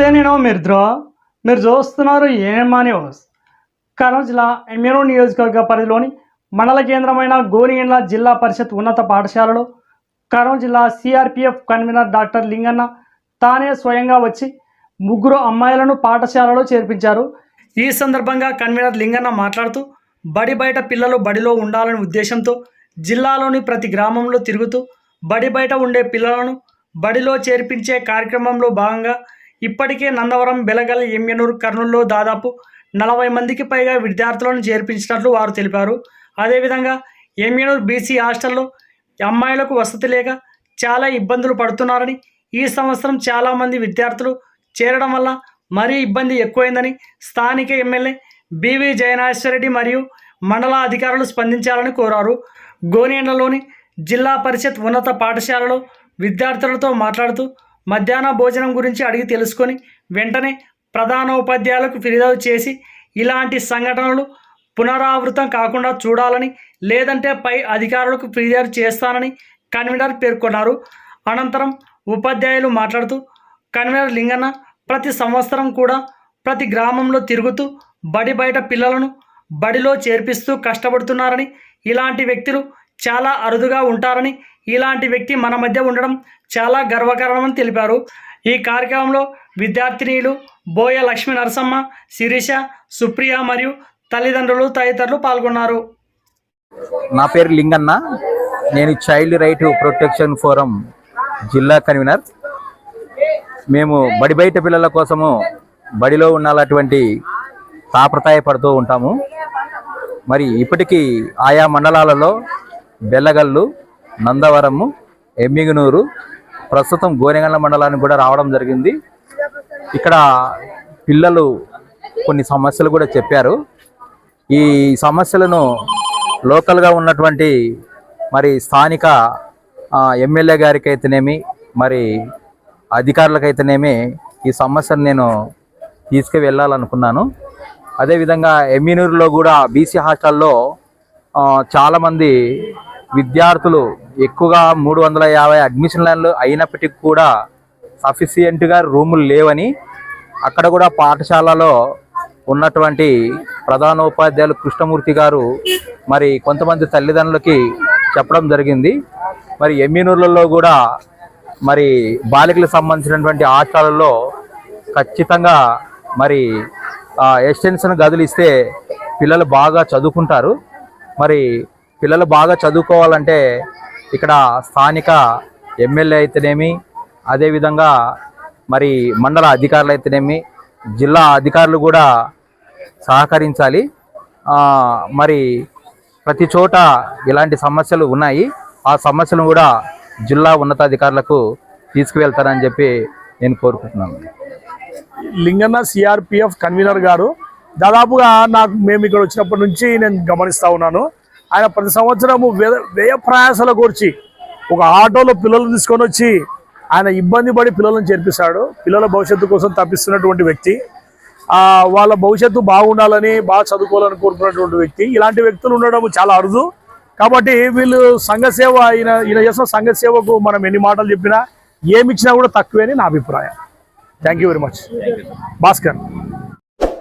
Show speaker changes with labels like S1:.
S1: నమస్తే నేను మిర్ద్రో మీరు చూస్తున్నారు ఏమా న్యూస్ కర్నూలు జిల్లా ఎమ్మెనో నియోజకవర్గ పరిధిలోని మండల కేంద్రమైన గోనియండ్ల జిల్లా పరిషత్ ఉన్నత పాఠశాలలో కర్నూలు జిల్లా సిఆర్పిఎఫ్ కన్వీనర్ డాక్టర్ లింగన్న తానే స్వయంగా వచ్చి ముగ్గురు అమ్మాయిలను పాఠశాలలో చేర్పించారు. ఈ సందర్భంగా కన్వీనర్ లింగన్న మాట్లాడుతూ బడి బయట పిల్లలు బడిలో ఉండాలనే ఉద్దేశంతో జిల్లాలోని ప్రతి గ్రామంలో తిరుగుతూ బడి బయట ఉండే పిల్లలను బడిలో చేర్పించే కార్యక్రమంలో భాగంగా ఇప్పటికే నందవరం బెలగల్ ఎమ్మెనూరు కర్నూలులో దాదాపు నలభై మందికి పైగా విద్యార్థులను చేర్పించినట్లు వారు తెలిపారు. అదేవిధంగా ఎమ్మెనూరు బీసీ హాస్టల్లో అమ్మాయిలకు వసతి లేక చాలా ఇబ్బందులు పడుతున్నారని ఈ సంవత్సరం చాలామంది విద్యార్థులు చేరడం వల్ల మరీ ఇబ్బంది ఎక్కువైందని స్థానిక ఎమ్మెల్యే బివి జయనాశ్వరరెడ్డి మరియు మండల అధికారులు స్పందించాలని కోరారు. గోనేండ్లలోని జిల్లా పరిషత్ ఉన్నత పాఠశాలలో విద్యార్థులతో మాట్లాడుతూ మధ్యాహ్న భోజనం గురించి అడిగి తెలుసుకొని వెంటనే ప్రధాన ఉపాధ్యాయులకు ఫిర్యాదు చేసి ఇలాంటి సంఘటనలు పునరావృతం కాకుండా చూడాలని లేదంటే పై అధికారులకు ఫిర్యాదు చేస్తానని కన్వీనర్ పేర్కొన్నారు. అనంతరం ఉపాధ్యాయులు మాట్లాడుతూ కన్వీనర్ లింగన్న ప్రతి సంవత్సరం కూడా ప్రతి గ్రామంలో తిరుగుతూ బడి బయట పిల్లలను బడిలో చేర్పిస్తూ కష్టపడుతున్నారని ఇలాంటి వ్యక్తులు చాలా అరుదుగా ఉంటారని ఇలాంటి వ్యక్తి మన మధ్య ఉండడం చాలా గర్వకారణమని తెలిపారు. ఈ కార్యక్రమంలో విద్యార్థినీలు బోయ లక్ష్మీ నరసమ్మ శిరీష సుప్రియ మరియు తల్లిదండ్రులు తదితరులు పాల్గొన్నారు.
S2: నా పేరు లింగన్న. నేను చైల్డ్ రైట్ ప్రొటెక్షన్ ఫోరం జిల్లా కన్వీనర్. మేము బడి బయట పిల్లల కోసము బడిలో ఉండాలటువంటి తాపత్రయపడుతూ ఉంటాము. మరి ఇప్పటికీ ఆయా మండలాలలో బెల్లగల్లు నందవరము ఎమ్మిగనూరు ప్రస్తుతం గోనెగండ్ల మండలానికి కూడా రావడం జరిగింది. ఇక్కడ పిల్లలు కొన్ని సమస్యలు కూడా చెప్పారు. ఈ సమస్యలను లోకల్గా ఉన్నటువంటి మరి స్థానిక ఎమ్మెల్యే గారికి అయితేనేమి మరి అధికారులకైతేనేమి ఈ సమస్యను నేను తీసుకువెళ్ళాలనుకున్నాను. అదేవిధంగా ఎమ్మినూరులో కూడా బీసీ హాస్టల్లో చాలామంది విద్యార్థులు ఎక్కువగా మూడు వందల యాభై అడ్మిషన్ లైన్లు అయినప్పటికీ కూడా సఫిషియెంట్గా రూములు లేవని అక్కడ కూడా పాఠశాలలో ఉన్నటువంటి ప్రధానోపాధ్యాయులు కృష్ణమూర్తి గారు మరి కొంతమంది తల్లిదండ్రులకి చెప్పడం జరిగింది. మరి ఎమ్మినూర్లలో కూడా మరి బాలికలకు సంబంధించినటువంటి హాస్టల్లో ఖచ్చితంగా మరి ఎక్స్టెన్షన్ గదులు ఇస్తే పిల్లలు బాగా చదువుకుంటారు. మరి పిల్లలు బాగా చదువుకోవాలంటే ఇక్కడ స్థానిక ఎమ్మెల్యే అయితేనేమి అదేవిధంగా మరి మండల అధికారులు అయితేనేమి జిల్లా అధికారులు కూడా సహకరించాలి. మరి ప్రతి చోట ఇలాంటి సమస్యలు ఉన్నాయి. ఆ సమస్యలను కూడా జిల్లా ఉన్నతాధికారులకు తీసుకువెళ్తారని చెప్పి నేను కోరుకుంటున్నాను.
S3: లింగన్న సిఆర్పిఎఫ్ కన్వీనర్ గారు దాదాపుగా నాకు మేము ఇక్కడ వచ్చినప్పటి నుంచి నేను గమనిస్తా ఉన్నాను. ఆయన ప్రతి సంవత్సరము వ్యయ ప్రయాసాల కూర్చి ఒక ఆటోలో పిల్లలు తీసుకొని వచ్చి ఆయన ఇబ్బంది పడి పిల్లలను చేర్పిస్తాడు. పిల్లల భవిష్యత్తు కోసం తప్పిస్తున్నటువంటి వ్యక్తి. వాళ్ళ భవిష్యత్తు బాగుండాలని బాగా చదువుకోవాలని కోరుకున్నటువంటి వ్యక్తి. ఇలాంటి వ్యక్తులు ఉండడం చాలా అరుదు. కాబట్టి వీళ్ళు సంఘ సేవ ఈయన ఈయన చేసిన సంఘ సేవకు మనం ఎన్ని మాటలు చెప్పినా ఏమి ఇచ్చినా కూడా తక్కువే అని నా అభిప్రాయం. Thank you very much Bhaskar.